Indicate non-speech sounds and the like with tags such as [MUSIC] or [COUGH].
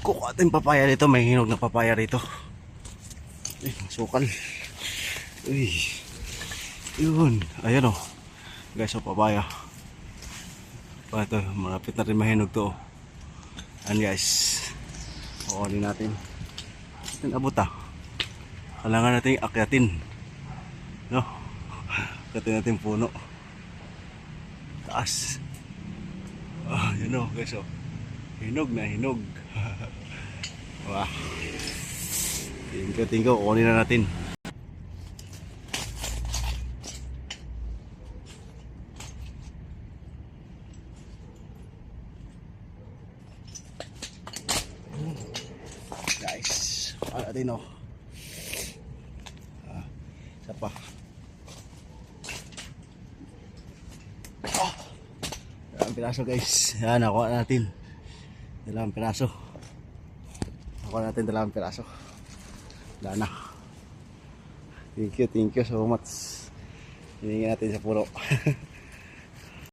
Kukuha tayong papaya dito. May hinog na papaya rito. Eh, sukal. Uy. Yun. Ayan o. Guys, o papaya. Pa ito, malapit na rin mahinog to. Ayan guys. Kukunin natin. Natin abot ah. Kailangan natin akyatin. No? Akyatin natin puno. Taas. Ah, yun o, guys o. Hinog na hinog. Wow. Tingko, tingko. Kukunin na natin. Guys, ano natin o. Ah, isa pa. Oh, dalawang piraso guys. Yan, nakuha natin. Dalawang piraso. Nakuha natin dalawang piraso. Wala na. Thank you, thank you so much. Hiningi natin sa puno. [LAUGHS]